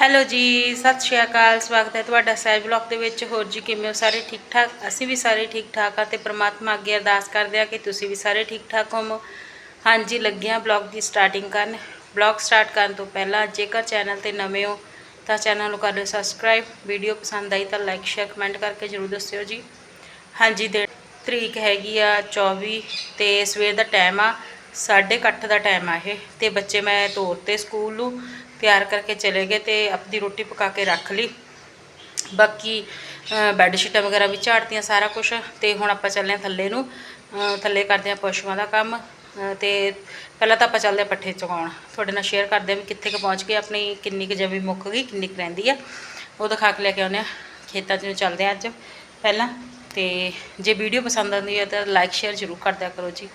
Hello ਜੀ, ਸਤਿ ਸ਼੍ਰੀ ਅਕਾਲ, ਸਵਾਗਤ ਹੈ ਤੁਹਾਡਾ ਸਹਿਜ ਬਲੌਗ ਦੇ ਵਿੱਚ। ਹੋਰ ਜੀ, ਕਿਵੇਂ ਹੋ? ਸਾਰੇ ਠੀਕ ਠਾਕ? ਅਸੀਂ ਵੀ ਸਾਰੇ ਠੀਕ ਠਾਕ ਆ ਤੇ ਪ੍ਰਮਾਤਮਾ ਅੱਗੇ ਅਰਦਾਸ ਕਰਦੇ ਆ ਕਿ ਤੁਸੀਂ ਵੀ ਸਾਰੇ ਠੀਕ ਠਾਕ ਹੋਵੋ। ਹਾਂਜੀ, ਲੱਗਿਆ ਬਲੌਗ ਦੀ ਸਟਾਰਟਿੰਗ ਕਰਨ। ਬਲੌਗ ਸਟਾਰਟ ਕਰਨ ਤੋਂ ਪਹਿਲਾਂ ਜੇਕਰ ਚੈਨਲ ਤੇ ਨਵੇਂ ਹੋ, ਤਾਂ ਚੈਨਲ ਨੂੰ ਕਰ ਲਿਓ ਸਬਸਕ੍ਰਾਈਬ ਵੀਡੀਓ ਪਸੰਦ ਆਈ ਤਾਂ ਲਾਈਕ ਸ਼ੇਅਰ ਕਮੈਂਟ ਕਰਕੇ ਜਰੂਰ ਦੱਸਿਓ ਜੀ। ਹਾਂਜੀ, ਦੇ ਤਰੀਕ ਹੈਗੀ ਆ 24 ਤੇ ਸਵੇਰ ਦਾ ਟਾਈਮ ਆ 8:30 ਦਾ ਟਾਈਮ ਆ ਇਹ। ਤੇ ਬੱਚੇ ਮੈਂ ਤੋਰਤੇ ਸਕੂਲ ਨੂੰ। ਤਿਆਰ ਕਰਕੇ ਚਲੇ ਗਏ ਤੇ ਆਪਣੀ ਰੋਟੀ ਪਕਾ ਕੇ ਰੱਖ ਲਈ। ਬਾਕੀ ਅ, ਬੈੱਡ ਸ਼ੀਟਾਂ ਵਗੈਰਾ ਵੀ ਝਾੜਤੀਆਂ ਸਾਰਾ ਕੁਝ ਤੇ ਹੁਣ ਆਪਾਂ ਚੱਲੇ ਹਾਂ ਥੱਲੇ ਨੂੰ। ਥੱਲੇ ਕਰਦੇ ਹਾਂ ਪਸ਼ੂਆਂ ਦਾ ਕੰਮ। ਅ, ਤੇ ਪਹਿਲਾਂ ਤਾਂ ਆਪਾਂ ਚੱਲਦੇ ਹਾਂ ਪੱਠੇ ਚੁਗਾਉਣ। ਤੁਹਾਡੇ ਨਾਲ ਸ਼ੇਅਰ ਕਰਦੇ ਹਾਂ ਵੀ ਕਿੱਥੇ ਕੁ ਪਹੁੰਚ ਗਏ ਆਪਣੀ ਕਿੰਨੀ ਕੁ ਜਮੀ ਮੁੱਕ ਗਈ ਕਿੰਨੀ ਕੁ ਰਹਿੰਦੀ ਆ। ਉਹ ਦਿਖਾ ਕੇ ਲੈ ਕੇ ਆਉਂਦੇ ਹਾਂ। ਖੇਤਾਂ 'ਚ ਚੱਲਦੇ ਹਾਂ ਅੱਜ ਪਹਿਲਾਂ। ਤੇ ਜੇ ਵੀਡੀਓ ਪਸੰਦ ਆਉਂਦੀ ਹੈ ਤਾਂ ਲਾਈਕ ਸ਼ੇਅਰ ਜ਼ਰੂਰ ਕਰਦਿਆ ਕਰੋ ਜੀ।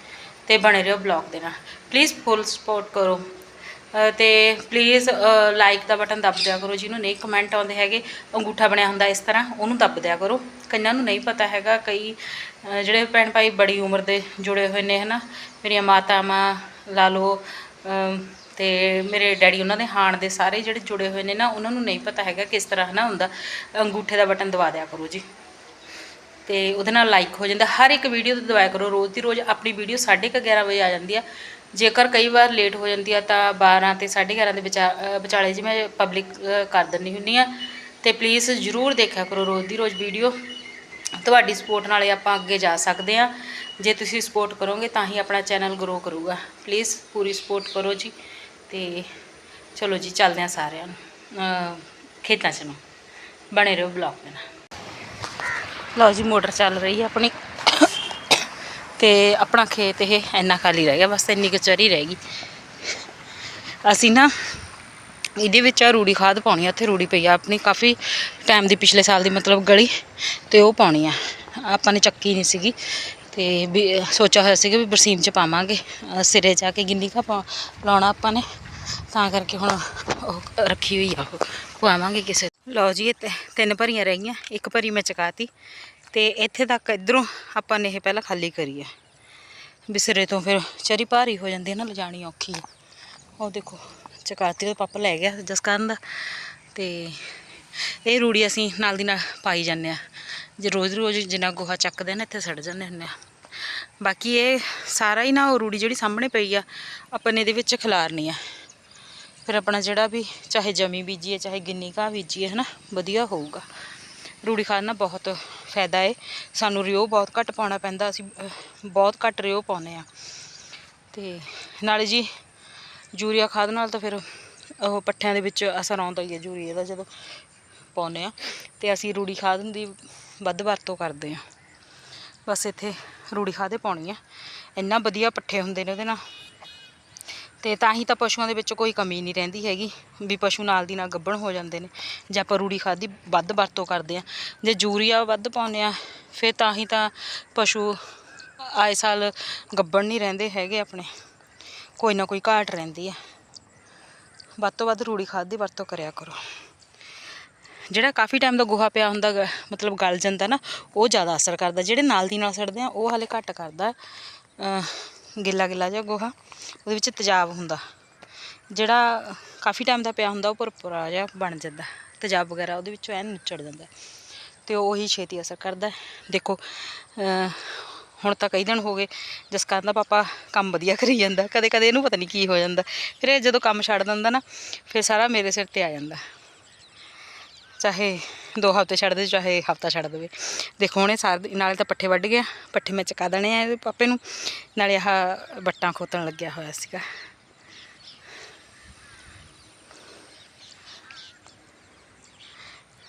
ਤੇ ਬਣੇ ਰਹੋ ਬਲੌਗ ਦੇ ਨਾਲ। ਪਲੀਜ਼ ਫੁੱਲ ਸਪੋਰਟ ਕਰੋ। ਤੇ ਪਲੀਜ਼ ਲਾਈਕ ਦਾ ਬਟਨ ਦੱਬ ਦਿਆ ਕਰੋ। ਜਿਹਨੂੰ ਨਹੀਂ ਕਮੈਂਟ ਆਉਂਦੇ ਹੈਗੇ, ਅੰਗੂਠਾ ਬਣਿਆ ਹੁੰਦਾ ਇਸ ਤਰ੍ਹਾਂ, ਉਹਨੂੰ ਦੱਬ ਦਿਆ ਕਰੋ। ਕਈਆਂ ਨੂੰ ਨਹੀਂ ਪਤਾ ਹੈਗਾ, ਕਈ ਜਿਹੜੇ ਭੈਣ ਭਾਈ ਬੜੀ ਉਮਰ ਦੇ ਜੁੜੇ ਹੋਏ ਨੇ, ਹਨਾ? ਮੇਰੀਆਂ ਮਾਤਾਵਾਂ, ਲਾ ਲਓ ਤੇ ਮੇਰੇ ਡੈਡੀ ਉਹਨਾਂ ਦੇ ਹਾਣ ਦੇ ਸਾਰੇ ਜਿਹੜੇ ਜੁੜੇ ਹੋਏ ਨੇ ਨਾ, ਉਹਨਾਂ ਨੂੰ ਨਹੀਂ ਪਤਾ ਹੈਗਾ ਕਿਸ ਤਰ੍ਹਾਂ, ਹਨਾ, ਹੁੰਦਾ। ਅੰਗੂਠੇ ਦਾ ਬਟਨ ਦਬਾ ਦਿਆ ਕਰੋ ਜੀ। ਤੇ ਉਹਦੇ ਨਾਲ ਲਾਈਕ ਹੋ ਜਾਂਦਾ। ਹਰ ਇੱਕ ਵੀਡੀਓ ਤੇ ਦਬਾਇਆ ਕਰੋ। ਰੋਜ਼ ਦੀ ਰੋਜ਼ ਆਪਣੀ ਵੀਡੀਓ 11:30 ਵਜੇ ਆ ਜਾਂਦੀ ਆ। ਜੇਕਰ ਕਈ ਵਾਰ ਲੇਟ ਹੋ ਜਾਂਦੀ ਆ ਤਾਂ 12 ਤੇ 11:30 ਦੇ ਵਿਚਾ ਵਿਚਾਲੇ ਜੀ ਮੈਂ ਪਬਲਿਕ ਕਰ ਦਿੰਦੀ ਹੁੰਨੀ ਆ। ਤੇ ਪਲੀਜ਼ ਜਰੂਰ ਦੇਖਿਆ ਕਰੋ ਰੋਜ਼ ਦੀ ਰੋਜ਼ ਵੀਡੀਓ ਤੁਹਾਡੀ ਸਪੋਰਟ ਨਾਲ ਆਪਾਂ ਅੱਗੇ ਜਾ ਸਕਦੇ ਆ। ਜੇ ਤੁਸੀਂ ਸਪੋਰਟ ਕਰੋਗੇ ਤਾਂ ਹੀ ਆਪਣਾ ਚੈਨਲ ਗਰੋ ਕਰੂਗਾ। ਪਲੀਜ਼ ਪੂਰੀ ਸਪੋਰਟ ਕਰੋ ਜੀ। ਤੇ ਚਲੋ ਜੀ, ਚੱਲਦੇ ਆ ਸਾਰਿਆਂ ਨੂੰ। ਖੇਤਾਂ 'ਚ ਨੂੰ। ਬਣੇ ਰਹੋ ਬਲੌਗ ਦੇ ਨਾਲ। ਲਓ ਜੀ, ਮੋਟਰ ਚੱਲ ਰਹੀ ਹੈ ਆਪਣੀ। ਤੇ ਆਪਣਾ ਖੇਤ ਇਹ ਇੰਨਾ ਖਾਲੀ ਰਹਿ ਗਿਆ, ਬਸ ਇੰਨੀ ਕੁ ਰਹਿ ਗਈ। ਅਸੀਂ ਨਾ ਇਹਦੇ ਵਿੱਚ ਆ ਰੂੜੀ ਖਾਦ ਪਾਉਣੀ ਆ, ਉੱਥੇ ਰੂੜੀ ਪਈ ਆ, ਆਪਣੀ ਕਾਫੀ ਟਾਈਮ ਦੀ ਪਿਛਲੇ ਸਾਲ ਦੀ ਮਤਲਬ ਗਲੀ ਤੇ ਉਹ ਪਾਉਣੀ ਆ। ਆਪਾਂ ਨੇ ਚੱਕੀ ਨਹੀਂ ਸੀਗੀ ਤੇ ਵੀ ਸੋਚਿਆ ਹੋਇਆ ਸੀਗਾ ਵੀ ਬਰਸੀਮ ਚ ਪਾਵਾਂਗੇ। ਸਿਰੇ ਜਾ ਕੇ ਗਿੰਨੀ ਕਾ ਪਾ, ਲਾਉਣਾ ਆਪਾਂ ਨੇ, ਤਾਂ ਕਰਕੇ ਹੁਣ ਉਹ ਰੱਖੀ ਹੋਈ ਆ ਉਹ। ਪਵਾਵਾਂਗੇ ਕਿਸੇ ਲਓ ਜੀ, ਇਹ ਤਿੰਨ ਭਰੀਆਂ ਰਹਿ ਗਈਆਂ, ਇੱਕ ਭਰੀ ਮੈਂ ਚਕਾਤੀ। ਤੇ ਇੱਥੇ ਤੱਕ ਇਧਰੋਂ ਆਪਾਂ ਨੇ ਇਹ ਪਹਿਲਾਂ ਖਾਲੀ ਕਰੀ ਆ ਬਿਸਰੇ ਤੋਂ ਫਿਰ ਚਰੀ ਭਾਰੀ ਹੋ ਜਾਂਦੀ ਹੈ ਨਾ, ਲਿਜਾਣੀ ਔਖੀ ਆ ਉਹ ਦੇਖੋ, ਚਕਾਤੀ ਉਹ ਪਾਪਾ ਲੈ ਗਿਆ ਜਸਕਰਨ ਦਾ। ਤੇ ਇਹ ਰੂੜੀ ਅਸੀਂ ਨਾਲ ਦੀ ਨਾਲ ਪਾਈ ਜਾਂਦੇ ਆ ਜੇ ਰੋਜ਼ ਰੋਜ਼ ਜਿੰਨਾ ਗੋਹਾ ਚੱਕਦੇ ਨੇ, ਇੱਥੇ ਸੜ ਜਾਂਦੇ ਹੁੰਦੇ ਆ ਬਾਕੀ ਇਹ ਸਾਰਾ ਹੀ ਨਾ ਉਹ ਰੂੜੀ ਜਿਹੜੀ ਸਾਹਮਣੇ ਪਈ ਆ, ਆਪਾਂ ਨੇ ਇਹਦੇ ਵਿੱਚ ਖਿਲਾਰਨੀ ਆ। ਫਿਰ ਆਪਣਾ ਜਿਹੜਾ ਵੀ ਚਾਹੇ ਜਮੀ ਬੀਜੀਏ ਚਾਹੇ ਗਿੰਨੀ ਘਾਹ ਬੀਜੀਏ ਹਨਾ, ਵਧੀਆ ਹੋਊਗਾ। ਰੂੜੀ ਖਾਦ ਨਾਲ ਬਹੁਤ ਫਾਇਦਾ ਏ। ਸਾਨੂੰ ਰਿਓ ਬਹੁਤ ਘੱਟ ਪਾਉਣਾ ਪੈਂਦਾ, ਅਸੀਂ ਬਹੁਤ ਘੱਟ ਰਿਓ ਪਾਉਨੇ ਆ ਤੇ ਨਾਲੇ ਜੀ, ਯੂਰੀਆ ਖਾਦ ਨਾਲ ਤਾਂ ਫਿਰ ਉਹ ਪੱਠਿਆਂ ਦੇ ਵਿੱਚ ਅਸਰ ਆਉਂਦਾ ਹੀ ਹੈ ਯੂਰੀਆ ਦਾ ਜਦੋਂ ਪਾਉਨੇ ਆ ਤੇ ਅਸੀਂ ਰੂੜੀ ਖਾਦ ਦੀ ਵੱਧ ਵਰਤੋਂ ਕਰਦੇ ਆ ਬਸ ਇੱਥੇ ਰੂੜੀ ਖਾਦ ਹੀ ਪਾਉਣੀ ਆ ਇੰਨਾ ਵਧੀਆ ਪੱਠੇ ਹੁੰਦੇ ਨੇ ਉਹਦੇ ਨਾਲ। ਤੇ ਤਾਂ ਹੀ ਤਾਂ ਪਸ਼ੂਆਂ ਦੇ ਵਿੱਚ ਕੋਈ ਕਮੀ ਨਹੀਂ ਰਹਿੰਦੀ ਹੈਗੀ ਵੀ ਪਸ਼ੂ ਨਾਲ ਦੀ ਨਾਲ ਗੱਭਣ ਹੋ ਜਾਂਦੇ ਨੇ ਜੇ ਆਪਾਂ ਰੂੜੀ ਖਾਦ ਦੀ ਵੱਧ ਵਰਤੋਂ ਕਰਦੇ ਆ ਜੇ ਯੂਰੀਆ ਵੱਧ ਪਾਉਂਦੇ ਆ ਫਿਰ ਤਾਂ ਹੀ ਤਾਂ ਪਸ਼ੂ ਆਏ ਸਾਲ ਗੱਭਣ ਨਹੀਂ ਰਹਿੰਦੇ ਹੈਗੇ ਆਪਣੇ ਕੋਈ ਨਾ ਕੋਈ ਘਾਟ ਰਹਿੰਦੀ ਆ। ਵੱਧ ਤੋਂ ਵੱਧ ਰੂੜੀ ਖਾਦ ਦੀ ਵਰਤੋਂ ਕਰਿਆ ਕਰੋ। ਜਿਹੜਾ ਕਾਫੀ ਟਾਈਮ ਦਾ ਗੋਹਾ ਪਿਆ ਹੁੰਦਾ ਗਾ, ਮਤਲਬ ਗਲ ਜਾਂਦਾ ਨਾ ਉਹ ਜ਼ਿਆਦਾ ਅਸਰ ਕਰਦਾ ਜਿਹੜੇ ਨਾਲ ਦੀ ਨਾਲ ਸੜਦੇ ਆ ਉਹ ਹਾਲੇ ਘੱਟ ਕਰਦਾ। ਗਿੱਲਾ ਗਿੱਲਾ ਜਿਹਾ ਗੋਹਾ, ਉਹਦੇ ਵਿੱਚ ਤੇਜ਼ਾਬ ਹੁੰਦਾ। ਜਿਹੜਾ ਕਾਫੀ ਟਾਈਮ ਦਾ ਪਿਆ ਹੁੰਦਾ, ਉਹ ਭੁਰਭੁਰਾ ਜਿਹਾ ਬਣ ਜਾਂਦਾ। ਤੇਜ਼ਾਬ ਵਗੈਰਾ ਉਹਦੇ ਵਿੱਚੋਂ ਐਨ ਨਿਚੜ ਜਾਂਦਾ ਤੇ ਉਹੀ ਛੇਤੀ ਅਸਰ ਕਰਦਾ ਦੇਖੋ ਹੁਣ ਤਾਂ ਕਈ ਦਿਨ ਹੋ ਗਏ, ਜਸਕਰਨ ਦਾ ਪਾਪਾ ਕੰਮ ਵਧੀਆ ਕਰੀ ਜਾਂਦਾ। ਕਦੇ ਕਦੇ ਇਹਨੂੰ ਪਤਾ ਨਹੀਂ ਕੀ ਹੋ ਜਾਂਦਾ। ਫਿਰ ਜਦੋਂ ਕੰਮ ਛੱਡ ਦਿੰਦਾ ਨਾ, ਫਿਰ ਸਾਰਾ ਮੇਰੇ ਸਿਰ ਤੇ ਆ ਜਾਂਦਾ। ਚਾਹੇ ਦੋ ਹਫ਼ਤੇ ਛੱਡ ਦੇ ਚਾਹੇ ਹਫ਼ਤਾ ਛੱਡ ਦੇਵੇ। ਦੇਖੋ ਹੁਣੇ ਸਾਰ ਨਾਲੇ ਤਾਂ ਪੱਠੇ ਵੱਢ ਗਿਆ, ਪੱਠੇ ਮੈਂ ਚਕਾ ਦੇਣੇ ਆ ਇਹਦੇ ਪਾਪੇ ਨੂੰ। ਨਾਲੇ ਆਹ ਬੱਟਾਂ ਖੋਤਣ ਲੱਗਿਆ ਹੋਇਆ ਸੀਗਾ।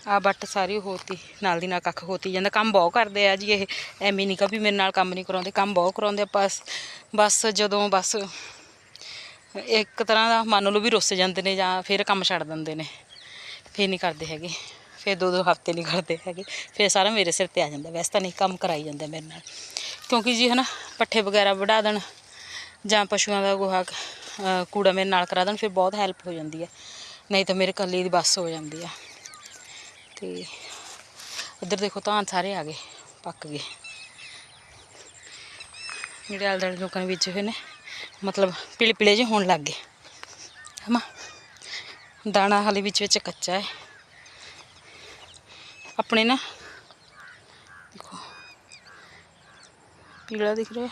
ਆ ਬੱਟ ਸਾਰੀ ਹੋਤੀ, ਨਾਲ ਦੀ ਨਾਲ ਕੱਖ ਹੋਤੀ ਜਾਂਦਾ। ਕੰਮ ਬਹੁਤ ਕਰਦੇ ਆ ਜੀ ਇਹ, ਐਵੇਂ ਨਹੀਂ ਕਾ ਵੀ ਮੇਰੇ ਨਾਲ ਕੰਮ ਨਹੀਂ ਕਰਾਉਂਦੇ, ਕੰਮ ਬਹੁਤ ਕਰਾਉਂਦੇ ਬਸ ਬਸ ਜਦੋਂ ਬਸ ਇੱਕ ਤਰ੍ਹਾਂ ਦਾ ਮੰਨ ਲਓ ਵੀ ਰੁੱਸ ਜਾਂਦੇ ਨੇ ਜਾਂ ਫਿਰ ਕੰਮ ਛੱਡ ਦਿੰਦੇ ਨੇ। ਫਿਰ ਨਹੀਂ ਕਰਦੇ ਹੈਗੇ। ਫਿਰ ਦੋ ਦੋ ਹਫ਼ਤੇ ਨਹੀਂ ਕਰਦੇ ਹੈਗੇ। ਫਿਰ ਸਾਰਾ ਮੇਰੇ ਸਿਰ ਤੇ ਆ ਜਾਂਦਾ। ਵੈਸੇ ਤਾਂ ਨਹੀਂ ਕੰਮ ਕਰਾਈ ਜਾਂਦਾ ਮੇਰੇ ਨਾਲ। ਕਿਉਂਕਿ ਜੀ ਹਨਾ, ਪੱਠੇ ਵਗੈਰਾ ਵਢਾ ਦੇਣ ਜਾਂ ਪਸ਼ੂਆਂ ਦਾ ਗੋਹਾ ਕੂੜਾ ਮੇਰੇ ਨਾਲ ਕਰਾ ਦੇਣ, ਫਿਰ ਬਹੁਤ ਹੈਲਪ ਹੋ ਜਾਂਦੀ ਹੈ। ਨਹੀਂ ਤਾਂ ਮੇਰੇ ਇਕੱਲੀ ਦੀ ਬੱਸ ਹੋ ਜਾਂਦੀ ਆ। ਤੇ ਇੱਧਰ ਦੇਖੋ ਧਾਨ ਸਾਰੇ ਆ ਗਏ, ਪੱਕ ਗਏ। ਜਿਹੜੇ ਆਲੇ ਦੁਆਲੇ ਲੋਕਾਂ ਨੇ ਬੀਜੇ ਹੋਏ ਨੇ ਮਤਲਬ ਪੀਲੇ ਪੀਲੇ ਜਿਹੇ ਹੋਣ ਲੱਗ ਗਏ। ਹਮਾ ਦਾਣਾ ਹਾਲੇ ਵਿੱਚ ਵਿੱਚ ਕੱਚਾ ਹੈ। ਆਪਣੇ ਨਾ ਦੇਖੋ, ਪੀਲਾ ਦਿਖ ਰਿਹਾ।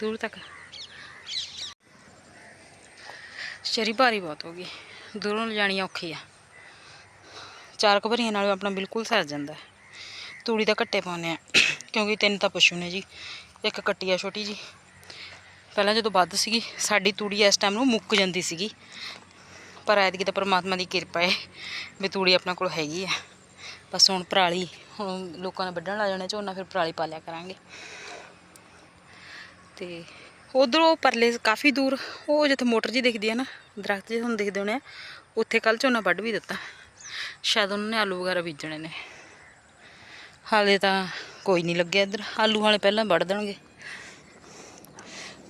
ਦੂਰ ਤੱਕ। ਸ਼ਰੀ ਭਾਰੀ ਬਹੁਤ ਹੋ ਗਈ। ਦੂਰੋਂ ਲਿਜਾਣੀ ਔਖੀ ਆ। ਚਾਰ ਕਬਰੀਆਂ ਨਾਲ ਆਪਣਾ ਬਿਲਕੁਲ ਸਰ ਜਾਂਦਾ ਤੂੜੀ ਦਾ ਘੱਟੇ ਪਾਉਂਦੇ ਆ ਕਿਉਂਕਿ ਤਿੰਨ ਤਾਂ ਪਸ਼ੂ ਨੇ ਜੀ। ਇੱਕ ਕੱਟੀ ਆ ਛੋਟੀ ਜੀ। ਪਹਿਲਾਂ ਜਦੋਂ ਵੱਧ ਸੀਗੀ, ਸਾਡੀ ਤੂੜੀ ਇਸ ਟਾਈਮ ਨੂੰ ਮੁੱਕ ਜਾਂਦੀ ਸੀਗੀ। ਪਰ ਐਤਕੀ ਤਾਂ ਪਰਮਾਤਮਾ ਦੀ ਕਿਰਪਾ ਹੈ ਵੀ ਤੂੜੀ ਆਪਣੇ ਕੋਲ ਹੈਗੀ ਆ। ਬਸ ਹੁਣ ਪਰਾਲੀ, ਹੁਣ ਲੋਕਾਂ ਨੇ ਵੱਢਣ ਲਾ ਜਾਣਾ ਝੋਨਾ ਫਿਰ ਪਰਾਲੀ ਪਾ ਲਿਆ ਕਰਾਂਗੇ। ਤੇ ਉਧਰੋਂ ਪਰਲੇ ਕਾਫੀ ਦੂਰ, ਉਹ ਜਿੱਥੇ ਮੋਟਰ ਜੀ ਦਿਖਦੀ ਹੈ ਨਾ, ਦਰਖਤ ਜਿਹੇ ਤੁਹਾਨੂੰ ਦਿਖਦੇ ਹੋਣੇ ਆ, ਉੱਥੇ ਕੱਲ ਝੋਨਾ ਵੱਢ ਵੀ ਦਿੱਤਾ। ਸ਼ਾਇਦ ਉਹਨਾਂ ਨੇ ਆਲੂ ਵਗੈਰਾ ਬੀਜਣੇ ਨੇ। ਹਾਲੇ ਤਾਂ ਕੋਈ ਨਹੀਂ ਲੱਗਿਆ ਇੱਧਰ। ਆਲੂ ਵਾਲੇ ਪਹਿਲਾਂ ਵੱਢ ਦੇਣਗੇ।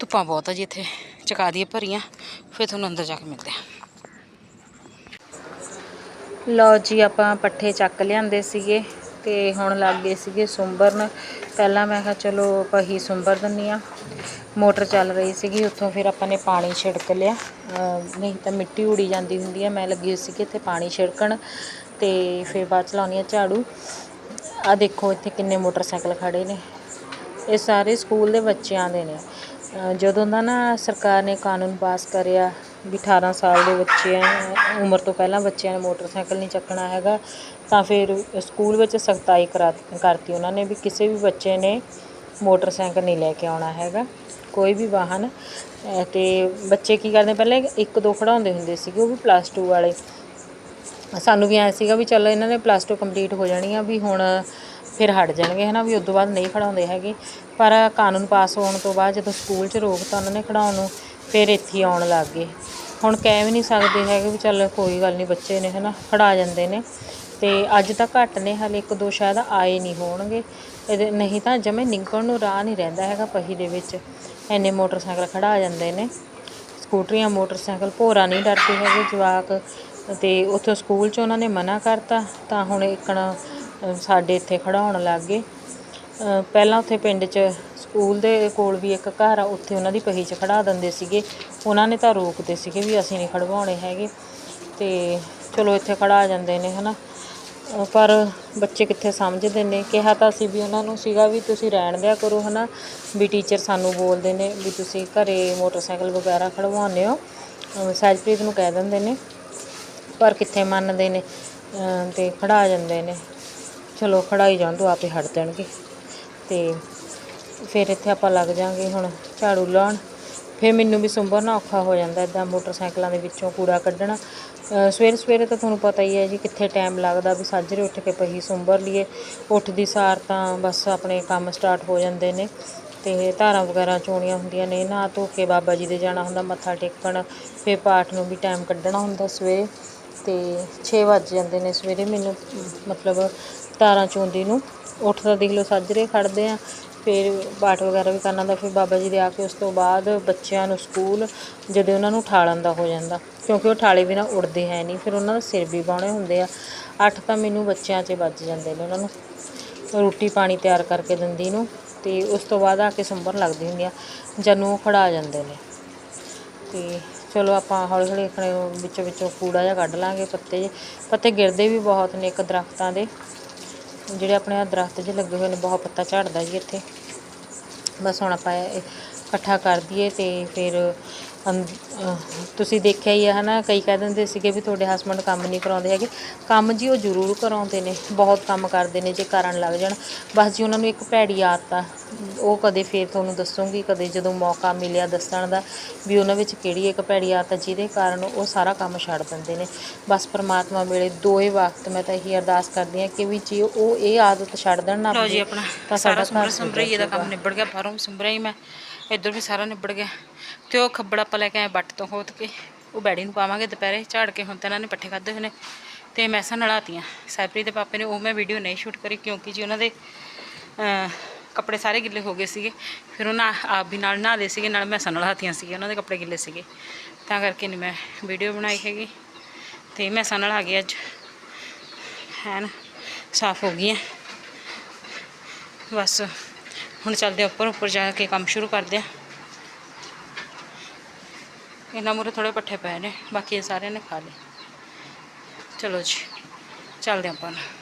ਧੁੱਪਾਂ ਬਹੁਤ ਆ ਜੀ ਇੱਥੇ। ਚਕਾ ਦੀਏ ਭਰੀਆਂ, ਫਿਰ ਤੁਹਾਨੂੰ ਅੰਦਰ ਜਾ ਕੇ ਮਿਲਦੇ ਆ। ਲਓ ਜੀ, ਆਪਾਂ ਪੱਠੇ ਚੱਕ ਲਿਆਂਦੇ ਸੀਗੇ ਤੇ ਹੁਣ ਲੱਗ ਗਏ ਸੀਗੇ ਸੁੰਬਰਨ। ਪਹਿਲਾਂ ਮੈਂ ਕਿਹਾ ਚਲੋ ਆਪਾਂ ਹੀ ਸੁੰਬਰ ਦਿੰਨੀ ਆ। ਮੋਟਰ ਚੱਲ ਰਹੀ ਸੀਗੀ, ਉੱਥੋਂ ਫਿਰ ਆਪਾਂ ਨੇ ਪਾਣੀ ਛਿੜਕ ਲਿਆ। ਨਹੀਂ ਤਾਂ ਮਿੱਟੀ ਉੜੀ ਜਾਂਦੀ ਹੁੰਦੀ ਆ, ਮੈਂ ਲੱਗੀ ਹੋਈ ਸੀਗੀ ਇੱਥੇ ਪਾਣੀ ਛਿੜਕਣ ਤੇ ਫਿਰ ਬਾਅਦ ਚ ਲਾਉਣੀ ਆ ਝਾੜੂ। ਆ ਦੇਖੋ ਇੱਥੇ ਕਿੰਨੇ ਮੋਟਰਸਾਈਕਲ ਖੜੇ ਨੇ। ਇਹ ਸਾਰੇ ਸਕੂਲ ਦੇ ਬੱਚਿਆਂ ਦੇ ਨੇ। ਜਦੋਂ ਦਾ ਨਾ ਸਰਕਾਰ ਨੇ ਕਾਨੂੰਨ ਪਾਸ ਕਰਿਆ ਵੀ 18 ਸਾਲ ਦੇ ਬੱਚਿਆਂ ਉਮਰ ਤੋਂ ਪਹਿਲਾਂ ਬੱਚਿਆਂ ਨੇ ਮੋਟਰਸਾਈਕਲ ਨਹੀਂ ਚੱਕਣਾ ਹੈਗਾ, ਤਾਂ ਫਿਰ ਸਕੂਲ ਵਿੱਚ ਸਖਤਾਈ ਕਰਾ, ਕਰਤੀ ਉਹਨਾਂ ਨੇ ਵੀ ਕਿਸੇ ਵੀ ਬੱਚੇ ਨੇ ਮੋਟਰਸਾਈਕਲ ਨਹੀਂ ਲੈ ਕੇ ਆਉਣਾ ਹੈਗਾ, ਕੋਈ ਵੀ ਵਾਹਨ। ਅਹ ਤੇ ਬੱਚੇ ਕੀ ਕਰਦੇ, ਪਹਿਲਾਂ ਇੱਕ ਦੋ ਖੜਾਉਂਦੇ ਹੁੰਦੇ ਸੀਗੇ, ਉਹ ਵੀ ਪਲੱਸ 2 ਵਾਲੇ। ਸਾਨੂੰ ਵੀ ਐ ਸੀਗਾ ਵੀ ਚੱਲ ਇਹਨਾਂ ਨੇ ਪਲੱਸ 2 ਕੰਪਲੀਟ ਹੋ ਜਾਣੀ ਆ ਵੀ ਹੁਣ ਫਿਰ ਹਟ ਜਾਣਗੇ ਹੈ ਨਾ ਵੀ ਉਸ ਤੋਂ ਬਾਅਦ ਨਹੀਂ ਖੜਾਉਂਦੇ ਹੈਗੇ। ਪਰ ਕਾਨੂੰਨ ਪਾਸ ਹੋਣ ਤੋਂ ਬਾਅਦ ਜਦੋਂ ਸਕੂਲ 'ਚ ਰੋਕਤਾ ਉਹਨਾਂ ਨੇ ਖੜਾਉਣ ਨੂੰ ਫਿਰ ਇੱਥੇ ਹੀ ਆਉਣ ਲੱਗ ਗਏ। ਹੁਣ ਕਹਿ ਵੀ ਨਹੀਂ ਸਕਦੇ ਹੈਗੇ ਵੀ ਚੱਲ ਕੋਈ ਗੱਲ ਨਹੀਂ ਬੱਚੇ ਨੇ ਹੈ ਨਾ ਖੜਾ ਜਾਂਦੇ ਨੇ। ਤੇ ਅੱਜ ਤਾਂ ਘੱਟ ਨੇ ਹਲੇ ਇੱਕ ਦੋ ਸ਼ਾਇਦ ਆਏ ਨਹੀਂ ਹੋਣਗੇ। ਇਹਦੇ ਨਹੀਂ ਤਾਂ ਜਮੇ ਨਿਕਲਣ ਨੂੰ ਰਾਹ ਨਹੀਂ ਰਹਿੰਦਾ ਹੈਗਾ ਪਹੀ ਦੇ ਵਿੱਚ। ਐਨੇ ਮੋਟਰਸਾਈਕਲ ਖੜਾ ਜਾਂਦੇ ਨੇ। ਸਕੂਟਰੀਆਂ ਮੋਟਰਸਾਈਕਲ ਭੋਰਾ ਨਹੀਂ ਡਰਦੇ ਹੈਗੇ ਜਵਾਕ। ਤੇ ਉੱਥੋਂ ਸਕੂਲ 'ਚ ਉਹਨਾਂ ਨੇ ਮਨਾ ਕਰਤਾ ਤਾਂ ਹੁਣ ਇੱਕਣ ਅ, ਸਾਡੇ ਇੱਥੇ ਖੜਾਉਣ ਲੱਗ ਗਏ। ਪਹਿਲਾਂ ਉੱਥੇ ਪਿੰਡ 'ਚ ਸਕੂਲ ਦੇ ਕੋਲ ਵੀ ਇੱਕ ਘਰ ਆ ਉੱਥੇ ਉਹਨਾਂ ਦੀ ਪਹੀ 'ਚ ਖੜਾ ਦਿੰਦੇ ਸੀਗੇ। ਉਹਨਾਂ ਨੇ ਤਾਂ ਰੋਕਦੇ ਸੀਗੇ ਵੀ ਅਸੀਂ ਨਹੀਂ ਖੜਵਾਉਣੇ ਹੈਗੇ। ਤੇ ਚਲੋ ਇੱਥੇ ਖੜਾ ਜਾਂਦੇ ਨੇ ਹਨਾ। ਅ, ਪਰ ਬੱਚੇ ਕਿੱਥੇ ਸਮਝਦੇ ਨੇ? ਕਿਹਾ ਤਾਂ ਅਸੀਂ ਵੀ ਉਹਨਾਂ ਨੂੰ ਸੀਗਾ ਵੀ ਤੁਸੀਂ ਰਹਿਣ ਦਿਆ ਕਰੋ ਹਨਾ। ਵੀ ਟੀਚਰ ਸਾਨੂੰ ਬੋਲਦੇ ਨੇ ਵੀ ਤੁਸੀਂ ਘਰੇ ਮੋਟਰਸਾਈਕਲ ਵਗੈਰਾ ਖੜਵਾਉਂਦੇ ਹੋ। ਸਹਿਜਪ੍ਰੀਤ ਨੂੰ ਕਹਿ ਦਿੰਦੇ ਨੇ ਪਰ ਕਿੱਥੇ ਮੰਨਦੇ ਨੇ? ਅ, ਤੇ ਖੜਾ ਜਾਂਦੇ ਨੇ। ਚਲੋ ਖੜਾਈ ਜਾਣ ਤੋਂ ਆਪੇ ਹਟ ਜਾਣਗੇ। ਤੇ ਫਿਰ ਇੱਥੇ ਆਪਾਂ ਲੱਗ ਜਾਾਂਗੇ ਹੁਣ ਝਾੜੂ ਲਾਉਣ। ਫਿਰ ਮੈਨੂੰ ਵੀ ਸੁੰਬਰਨਾ ਔਖਾ ਹੋ ਜਾਂਦਾ ਇਦਾਂ ਮੋਟਰਸਾਈਕਲਾਂ ਦੇ ਵਿੱਚੋਂ ਕੂੜਾ ਕੱਢਣਾ। ਅ, ਸਵੇਰੇ ਸਵੇਰੇ ਤਾਂ ਤੁਹਾਨੂੰ ਪਤਾ ਹੀ ਹੈ ਜੀ ਕਿੱਥੇ ਟਾਈਮ ਲੱਗਦਾ ਵੀ ਸਾਜਰੇ ਉੱਠ ਕੇ ਪਹੀ ਸੁੰਬਰ ਲਈਏ। ਉੱਠਦੀ ਸਾਰ ਤਾਂ ਬਸ ਆਪਣੇ ਕੰਮ ਸਟਾਰਟ ਹੋ ਜਾਂਦੇ ਨੇ। ਤੇ ਧਾਰਾਂ ਵਗੈਰਾ ਚੋਣੀਆਂ ਹੁੰਦੀਆਂ ਨੇ ਨਹਾ ਧੋ ਕੇ ਬਾਬਾ ਜੀ ਦੇ ਜਾਣਾ ਹੁੰਦਾ ਮੱਥਾ ਟੇਕਣ। ਫਿਰ ਪਾਠ ਨੂੰ ਵੀ ਟਾਈਮ ਕੱਢਣਾ ਹੁੰਦਾ ਸਵੇਰੇ। ਤੇ 6 ਵੱਜ ਜਾਂਦੇ ਨੇ ਸਵੇਰੇ ਮੈਨੂੰ ਮਤਲਬ ਤਾਰਾਂ ਚੋਂਦੀ ਨੂੰ, ਉੱਠ ਤਾਂ ਦੇਖ ਲਓ ਸਾਜਰੇ ਖੜਦੇ ਆ, ਫਿਰ ਪਾਠ ਵਗੈਰਾ ਵੀ ਕਰਨਾ ਦਾ ਫਿਰ ਬਾਬਾ ਜੀ ਦੇ ਆ ਕੇ ਉਸ ਤੋਂ ਬਾਅਦ ਬੱਚਿਆਂ ਨੂੰ ਸਕੂਲ ਜਦੋਂ ਉਹਨਾਂ ਨੂੰ ਠਾਲਣ ਦਾ ਹੋ ਜਾਂਦਾ, ਕਿਉਂਕਿ ਉਹ ਠਾਲੇ ਬਿਨਾ ਉੱਡਦੇ ਹੈ ਨਹੀਂ, ਫਿਰ ਉਹਨਾਂ ਦਾ ਸਿਰ ਵੀ ਬਾਉਣੇ ਹੁੰਦੇ ਆ, ਅੱਠ ਤਾਂ ਮੈਨੂੰ ਬੱਚਿਆਂ 'ਚ ਵੱਜ ਜਾਂਦੇ ਨੇ ਉਹਨਾਂ ਨੂੰ, ਰੋਟੀ ਪਾਣੀ ਤਿਆਰ ਕਰਕੇ ਦਿੰਦੀ ਨੂੰ, ਤੇ ਉਸ ਤੋਂ ਬਾਅਦ ਆ ਕੇ ਸੰਭਰ ਲੱਗਦੀ ਹੁੰਦੀ ਆ ਜਨੂੰ ਉਹ ਖੜਾ ਜਾਂਦੇ ਨੇ, ਤੇ ਚਲੋ ਆਪਾਂ ਹੌਲੀ ਹੌਲੀ ਆਪਣੇ ਵਿੱਚੋਂ ਵਿੱਚੋਂ ਕੂੜਾ ਜਿਹਾ ਕੱਢ ਲਾਂਗੇ, ਪੱਤੇ ਪੱਤੇ ਗਿਰਦੇ ਵੀ ਬਹੁਤ ਨੇ ਇੱਕ ਦਰਖਤਾਂ ਦੇ ਜਿਹੜੇ ਆਪਣੇ ਆਹ ਦਰਖਤ ਜਿਹੇ ਲੱਗੇ ਹੋਏ ਨੇ, ਬਹੁਤ ਪੱਤਾ ਝੜਦਾ ਜੀ ਇੱਥੇ। ਬਸ ਹੁਣ ਆਪਾਂ ਇਕੱਠਾ ਕਰ ਦਈਏ ਤੇ ਫਿਰ ਅੰ- ਤੁਸੀਂ ਦੇਖਿਆ ਹੀ ਆ ਹਨਾ ਕਈ ਕਹਿ ਦਿੰਦੇ ਸੀਗੇ ਵੀ ਤੁਹਾਡੇ ਹਸਬੰਡ ਕੰਮ ਨਹੀਂ ਕਰਾਉਂਦੇ ਹੈਗੇ। ਕੰਮ ਜੀ ਉਹ ਜ਼ਰੂਰ ਕਰਾਉਂਦੇ ਨੇ ਬਹੁਤ ਕੰਮ ਕਰਦੇ ਨੇ ਜੇ ਕਰਨ ਲੱਗ ਜਾਣ। ਬਸ ਜੀ ਉਹਨਾਂ ਨੂੰ ਇੱਕ ਭੈੜੀ ਆਦਤ ਆ। ਉਹ ਕਦੇ ਫੇਰ ਤੁਹਾਨੂੰ ਦੱਸੂਗੀ ਕਦੇ ਜਦੋਂ ਮੌਕਾ ਮਿਲਿਆ ਦੱਸਣ ਦਾ ਵੀ ਉਹਨਾਂ ਵਿੱਚ ਕਿਹੜੀ ਇੱਕ ਭੈੜੀ ਆਦਤ ਆ ਜਿਹਦੇ ਕਾਰਨ ਉਹ ਸਾਰਾ ਕੰਮ ਛੱਡ ਦਿੰਦੇ ਨੇ। ਬਸ ਪ੍ਰਮਾਤਮਾ ਵੇਲੇ ਦੋਏ ਵਕਤ ਮੈਂ ਤਾਂ ਇਹੀ ਅਰਦਾਸ ਕਰਦੀ ਹਾਂ ਕਿ ਵੀ ਜੀ ਉਹ ਇਹ ਆਦਤ ਛੱਡ ਦੇਣ ਨਾ ਲਓ ਜੀ ਆਪਣਾ ਤਾਂ ਸਾਡਾ ਸੁੰਬਰ ਹੀ ਇਹਦਾ ਕੰਮ ਨਿਬੜ ਗਿਆ ਸੁੰਬਰਿਆ ਹੀ ਮੈਂ। ਇੱਧਰ ਵੀ ਸਾਰਾ ਨਿਬੜ ਗਿਆ। ਤੇ ਉਹ ਖੱਬੜ ਆਪਾਂ ਲੈ ਕੇ ਆਏ ਬੱਟ ਤੋਂ ਖੋਤ ਕੇ। ਉਹ ਬੈੜੀ ਨੂੰ ਪਾਵਾਂਗੇ ਦੁਪਹਿਰੇ ਝਾੜ ਕੇ, ਹੁਣ ਤਾਂ ਇਹਨਾਂ ਨੇ ਪੱਠੇ ਖਾਦੇ ਹੋਏ ਨੇ। ਤੇ ਮੈਸਾਂ ਨਲਾਤੀਆਂ। ਸਾਈਪਰੀ ਦੇ ਪਾਪੇ ਨੇ ਉਹ ਮੈਂ ਵੀਡੀਓ ਨਹੀਂ ਸ਼ੂਟ ਕਰੀ ਕਿਉਂਕਿ ਜੀ ਉਹਨਾਂ ਦੇ ਕੱਪੜੇ ਸਾਰੇ ਗਿੱਲੇ ਹੋ ਗਏ ਸੀਗੇ। ਫਿਰ ਉਹਨਾਂ ਆਪ ਵੀ ਨਾਲ ਨਹਾਦੇ ਸੀਗੇ, ਨਾਲ ਮੈਸਾਂ ਨਲਾਤੀਆਂ ਸੀਗੇ ਉਹਨਾਂ ਦੇ ਕੱਪੜੇ ਗਿੱਲੇ ਸੀਗੇ। ਤਾਂ ਕਰਕੇ ਨਹੀਂ ਮੈਂ ਵੀਡੀਓ ਬਣਾਈ ਹੈਗੀ। ਤੇ ਮੈਸਾਂ ਆ ਗਈ ਅੱਜ। ਹੈ ਨਾ ਸਾਫ਼ ਹੋ ਗਈਆਂ। ਬਸ। ਹੁਣ ਚੱਲਦੇ ਆ ਉੱਪਰ ਉੱਪਰ ਜਾ ਕੇ ਕੰਮ ਸ਼ੁਰੂ ਕਰਦੇ ਆ ਇਹਨਾਂ ਮੂਰੇ ਥੋੜੇ ਪੱਠੇ ਪਏ ਨੇ, ਬਾਕੀ ਇਹ ਸਾਰਿਆਂ ਨੇ ਖਾ ਲਏ। ਚਲੋ ਜੀ, ਚੱਲਦੇ ਆਪਾਂ ਹੁਣ।